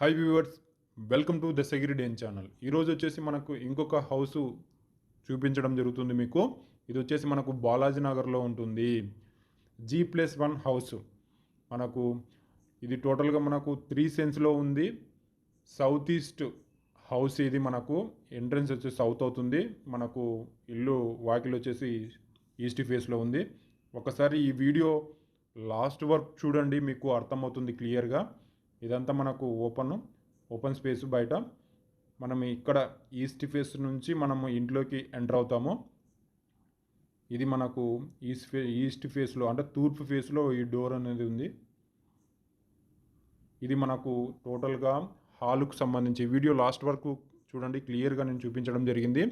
Hi viewers welcome to the సెగ్రిడేన్ channel ఈరోజు వచ్చేసి మనకు ఇంకొక హౌస్ చూపించడం జరుగుతుంది మీకు. ఇది వచ్చేసి మనకు బాలాజీ నగర్లో ఉంటుంది. జీ ప్లస్ వన్ హౌస్ మనకు ఇది టోటల్గా మనకు త్రీ సెన్స్లో ఉంది. సౌత్ ఈస్ట్ హౌస్ ఇది మనకు. ఎంట్రన్స్ వచ్చి సౌత్ అవుతుంది. మనకు ఇల్లు వాకిల్ వచ్చేసి ఈస్ట్ ఫేస్లో ఉంది. ఒకసారి ఈ వీడియో లాస్ట్ వర్క్ చూడండి మీకు అర్థమవుతుంది క్లియర్గా ఇదంతా మనకు ఓపెన్ ఓపెన్ స్పేస్ బయట. మనం ఇక్కడ ఈస్ట్ ఫేస్ నుంచి మనము ఇంట్లోకి ఎంటర్ అవుతాము. ఇది మనకు ఈస్ట్ ఫే ఈస్ట్ ఫేస్లో అంటే తూర్పు ఫేస్లో ఈ డోర్ అనేది ఉంది. ఇది మనకు టోటల్గా హాలుకు సంబంధించి వీడియో లాస్ట్ వరకు చూడండి క్లియర్గా నేను చూపించడం జరిగింది.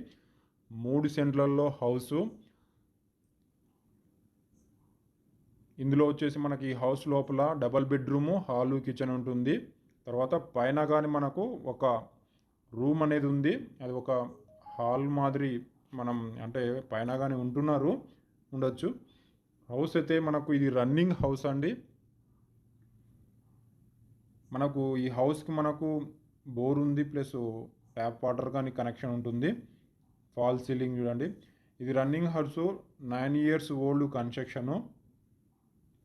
మూడు సెంట్లలో హౌసు ఇందులో వచ్చేసి మనకి ఈ హౌస్ లోపల డబల్ బెడ్రూము హాలు కిచెన్ ఉంటుంది. తర్వాత పైన కానీ మనకు ఒక రూమ్ అనేది ఉంది. అది ఒక హాల్ మాదిరి మనం అంటే పైన కానీ ఉంటున్నారు ఉండొచ్చు. హౌస్ అయితే మనకు ఇది రన్నింగ్ హౌస్ అండి. మనకు ఈ హౌస్కి మనకు బోర్ ఉంది ప్లస్ ట్యాప్ వాటర్ కానీ కనెక్షన్ ఉంటుంది. ఫాల్ సీలింగ్ చూడండి. ఇది running house nine years old construction.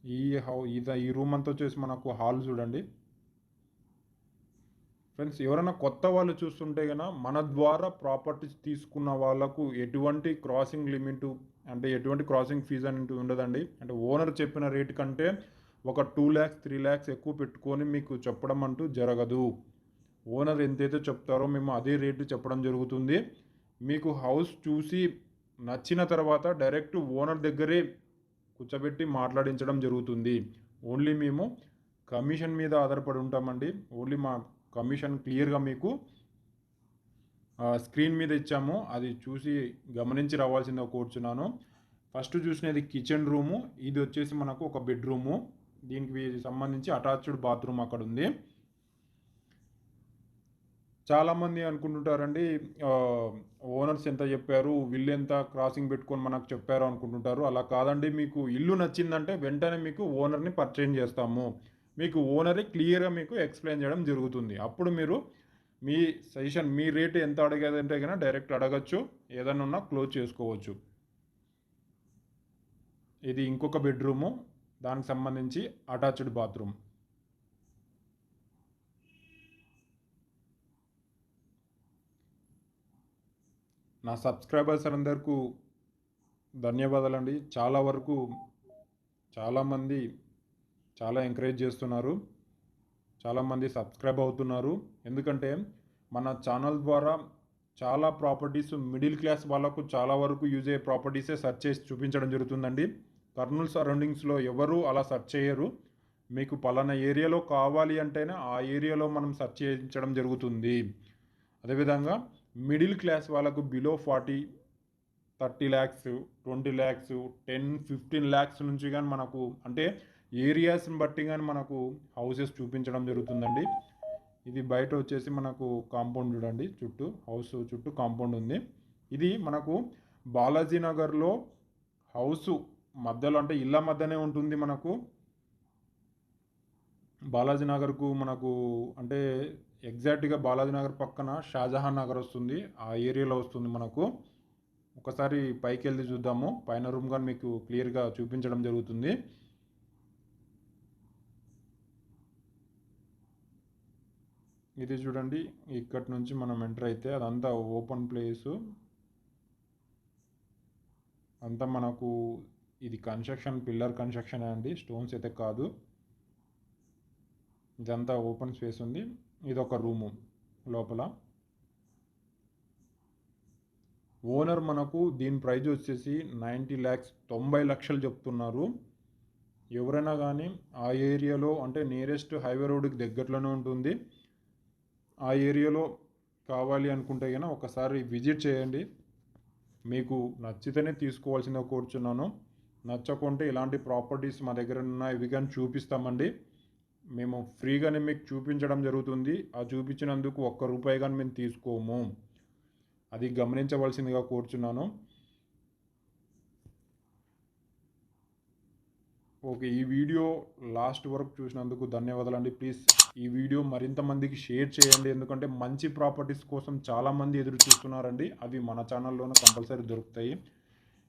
ఈ హౌ ఇది ఈ రూమ్ అంతా వచ్చేసి మనకు హాల్ చూడండి. ఫ్రెండ్స్ ఎవరైనా కొత్త వాళ్ళు చూస్తుంటే కనుక మన ద్వారా ప్రాపర్టీస్ తీసుకున్న వాళ్ళకు ఎటువంటి క్రాసింగ్ లిమిట్ అంటే ఎటువంటి క్రాసింగ్ ఫీజు అనేది ఉండదండి. అంటే ఓనర్ చెప్పిన రేట్ కంటే ఒక టూ ల్యాక్స్ త్రీ ల్యాక్స్ ఎక్కువ పెట్టుకొని మీకు చెప్పడం అంటూ జరగదు. ఓనర్ ఎంతైతే చెప్తారో మేము అదే రేటు చెప్పడం జరుగుతుంది. మీకు హౌస్ చూసి నచ్చిన తర్వాత డైరెక్ట్ ఓనర్ దగ్గరే కూర్చోబెట్టి మాట్లాడించడం జరుగుతుంది. ఓన్లీ మేము కమిషన్ మీద ఆధారపడి ఉంటామండి. ఓన్లీ మా కమిషన్ క్లియర్గా మీకు స్క్రీన్ మీద ఇచ్చాము. అది చూసి గమనించి రావాల్సిందిగా కూర్చున్నాను. ఫస్ట్ చూసినది కిచెన్ రూము. ఇది వచ్చేసి మనకు ఒక బెడ్రూము. దీనికి సంబంధించి అటాచ్డ్ బాత్రూమ్ అక్కడ ఉంది చాలామంది అనుకుంటుంటారండి ఓనర్స్ ఎంత చెప్పారు విల్లు ఎంత క్రాసింగ్ పెట్టుకొని మనకు చెప్పారు అనుకుంటుంటారు. అలా కాదండి మీకు ఇల్లు నచ్చిందంటే వెంటనే మీకు ఓనర్ని పర్చేజ్ చేస్తాము. మీకు ఓనరే క్లియర్గా మీకు ఎక్స్ప్లెయిన్ చేయడం జరుగుతుంది. అప్పుడు మీరు మీ సజెషన్ మీ రేట్ ఎంత అడిగేదంటే కన్నా డైరెక్ట్ అడగచ్చు ఏదైనా ఉన్నా క్లోజ్ చేసుకోవచ్చు. ఇది ఇంకొక బెడ్రూము దానికి సంబంధించి అటాచ్డ్ బాత్రూమ్. నా సబ్స్క్రైబర్స్ అందరికీ ధన్యవాదాలండి. చాలా వరకు చాలామంది చాలా ఎంకరేజ్ చేస్తున్నారు. చాలామంది సబ్స్క్రైబ్ అవుతున్నారు. ఎందుకంటే మన ఛానల్ ద్వారా చాలా ప్రాపర్టీస్ మిడిల్ క్లాస్ వాళ్ళకు చాలా వరకు యూజ్ అయ్యే ప్రాపర్టీసే సెర్చ్ చేసి చూపించడం జరుగుతుందండి. కర్నూలు సరౌండింగ్స్లో ఎవరు అలా సెర్చ్ చేయరు. మీకు పలానా ఏరియాలో కావాలి అంటేనే ఆ ఏరియాలో మనం సెర్చ్ చేయించడం జరుగుతుంది. అదేవిధంగా మిడిల్ క్లాస్ వాళ్ళకు below forty thirty lakhs twenty lakhs ten fifteen lakhs నుంచి కానీ మనకు అంటే ఏరియాస్ని బట్టి కానీ మనకు హౌసెస్ చూపించడం జరుగుతుందండి. ఇది బయట వచ్చేసి మనకు కాంపౌండ్ చూడండి చుట్టూ హౌస్ చుట్టూ కాంపౌండ్ ఉంది. ఇది మనకు బాలాజీ నగర్లో హౌస్ మధ్యలో అంటే ఇళ్ళ మధ్యనే ఉంటుంది మనకు. బాలాజీ నగర్కు మనకు అంటే ఎగ్జాక్ట్గా బాలాజీ నగర్ పక్కన షాజహాన్ నగర్ వస్తుంది. ఆ ఏరియాలో వస్తుంది మనకు. ఒకసారి పైకి వెళ్ళి చూద్దాము. పైన రూమ్ కానీ మీకు క్లియర్గా చూపించడం జరుగుతుంది. ఇది చూడండి. ఇక్కడి నుంచి మనం ఎంటర్ అయితే అదంతా ఓపెన్ ప్లేసు. అంతా మనకు ఇది కన్స్ట్రక్షన్ పిల్లర్ కన్స్ట్రక్షన్ అండి. స్టోన్స్ అయితే కాదు. ఇదంతా ఓపెన్ స్పేస్ ఉంది. ఇది ఒక రూము లోపల. ఓనర్ మనకు దీని ప్రైజ్ వచ్చేసి నైంటీ ల్యాక్స్ తొంభై లక్షలు చెప్తున్నారు. ఎవరైనా కానీ ఆ ఏరియాలో అంటే నియరెస్ట్ హైవే రోడ్కి దగ్గరలోనే ఉంటుంది. ఆ ఏరియాలో కావాలి అనుకుంటే కనుక ఒకసారి విజిట్ చేయండి. మీకు నచ్చితేనే తీసుకోవాల్సిందిగా కోరుచున్నాను. నచ్చకుంటే ఇలాంటి ప్రాపర్టీస్ మా దగ్గర ఉన్నాయి ఇవి కానీ చూపిస్తామండి. మేము ఫ్రీగానే మీకు చూపించడం జరుగుతుంది. ఆ చూపించినందుకు ఒక్క రూపాయి కానీ మేము తీసుకోము. అది గమనించవలసిందిగా కోరుచున్నాను. ఓకే ఈ వీడియో లాస్ట్ వరకు చూసినందుకు ధన్యవాదాలండి. ప్లీజ్ ఈ వీడియో మరింత మందికి షేర్ చేయండి. ఎందుకంటే మంచి ప్రాపర్టీస్ కోసం చాలామంది ఎదురు చూస్తున్నారండి. అవి మన ఛానల్లోనే కంపల్సరీ దొరుకుతాయి.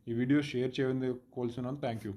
ఈ వీడియో షేర్ చేయండి కోల్చున్నాను. Thank you.